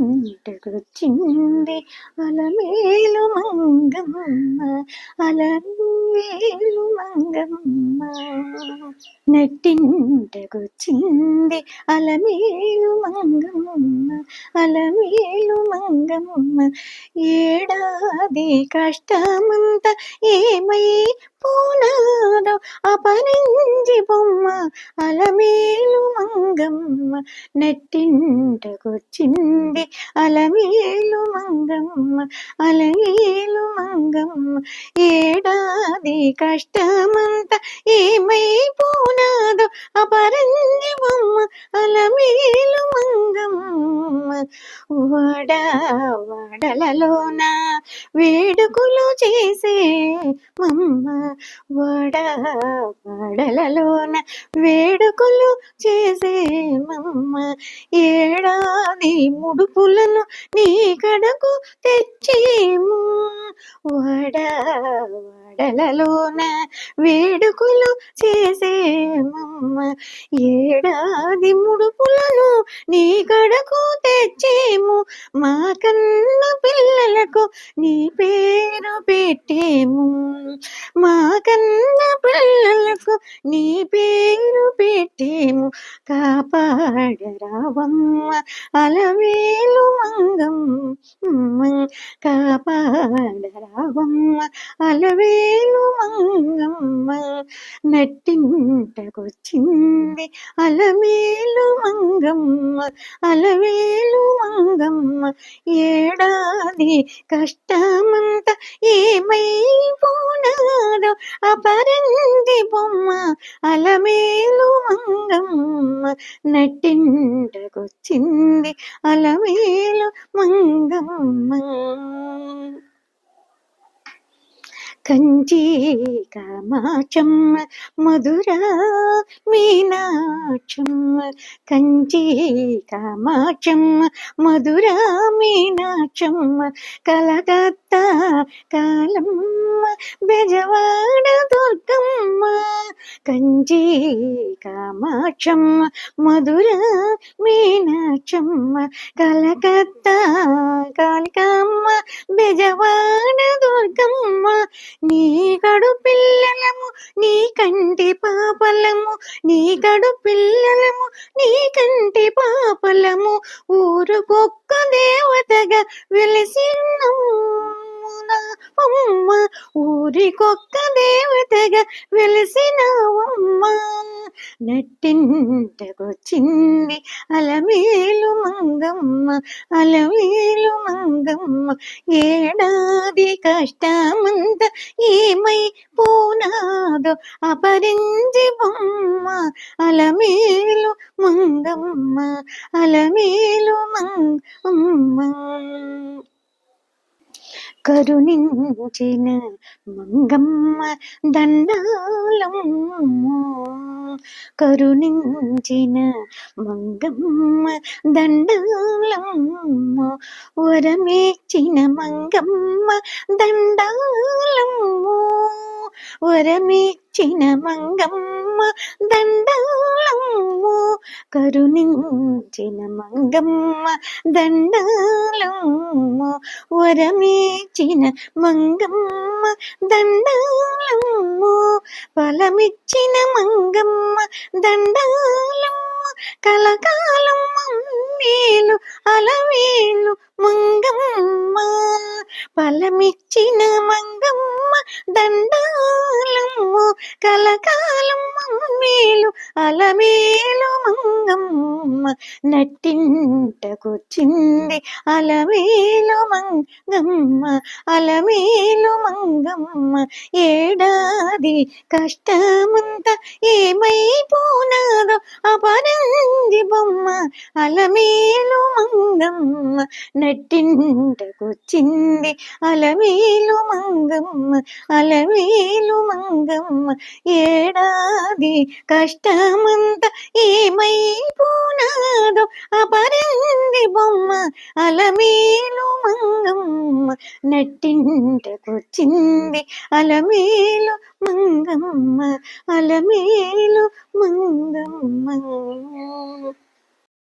నెట్టింటకొచ్చింది అలమేలు మంగమ్మ అలమేలు మంగమ్మ. నెట్టింటకొచ్చింది అలమేలు మంగమ్మ అలమేలు మంగమ్మ. ఏడాది కష్టమంత ఏమై పూనాదో అపరించి బొమ్మ అలమేలు మంగమ్మ. నెట్టింటకొచ్చింది అలవేలు మంగమ్మ అలవేలు మంగమ్మ. ఏడాది కష్టమంత ఏమైపోనాదో పూనాదో బొమ్మ అలమేలు మంగమ్మ. వడ వడలలోనా వేడుకలు చేసే మమ్మ వడ వడలలోన వేడుకలు చేసే మమ్మ ఏడాది ముడుపులను నీ కడకు తెచ్చేము. వడ వడలలోన వేడుకలు చేసే మమ్మ ఏడాది ముడుపులను నీ కడకు తెచ్చేము. మా కన్నా నీ పేరు పెట్టేము కాపాడరావమ్మ. అలవేలు మంగమ్మ కాపాడరావమ్మ. అలవేలు మంగమ్మ నట్టింటకొచ్చింది. అలవేలు మంగమ్మ అలవేలు మంగమ్మ ఏడాది కష్టమంత ఏమైపోనాదో. అపరంది బొమ్మ అలమేలు మంగమ్మ నట్టింటకొచ్చింది అలమేలు మంగమ్మ. కంచి కామాచమ్మ మధుర మీనాక్షమ్మ. కంచి కామాచమ్మ మధుర మీనాక్షమ్మ. కలకత్తా కాలమ్మ బెజవాడ దుర్గమ్మ. కంచి కామాక్షమ్మ మధుర మీనాక్షమ్మ. కలకత్తా కాళికమ్మ బెజవాడ దుర్గమ్మ. నీ కడు పిల్లలము నీ కంటి పాపలము నీ కడు పిల్లలము నీ కంటి పాపలము. ఊరుకొక్క దేవతగా వెలిసిన ఊరికొక్క దేవతగా వెలిసినవమ్మ. నట్టింటకొచ్చింది అలమేలు మంగమ్మ అలమేలు మంగమ్మ. ఏడాది కష్టమంత ఏమై పోనాదో అపరించి బొమ్మ. అలమేలు మంగమ్మ అలమేలు మంగమ్మ. కరుణించిన మంగమ్మ దండాలమ్మ కరుణించిన మంగమ్మ దండాలమ్మ వరమేచిన మంగమ్మ దండాలమ్మ వరమిచ్చిన మంగమ్మ దండలమ్ము కరుణించిన మంగమ్మ దండలమ్ము వరమిచ్చిన మంగమ్మ దండలమ్ము ఫలమిచ్చిన మంగమ్మ దండలమ్ము కలకాలం మేలు అలవేలు మంగమ్మ ఫలమిచ్చిన మంగమ్మ దండాలమ్మ కలకాలం మేలు అలమేలు మంగ నట్టింటకొచ్చింది అలమేలు మంగమ్మ అలమేలు మంగమ్మ. ఏడాది కష్టమంత ఏమైపోనాదో అపరంది బొమ్మ అలమేలు మంగమ్మ. నట్టింటకొచ్చింది అలమేలు మంగమ్మ అలమేలు మంగమ్మ. ఏడాది కష్టమంత ఏమైపోనా కాదు అపరంది బొమ్మ అలమేలు మంగమ్మ. నట్టింటకొచ్చింది అలమేలు మంగమ్మ అలమేలు మంగమ్మ.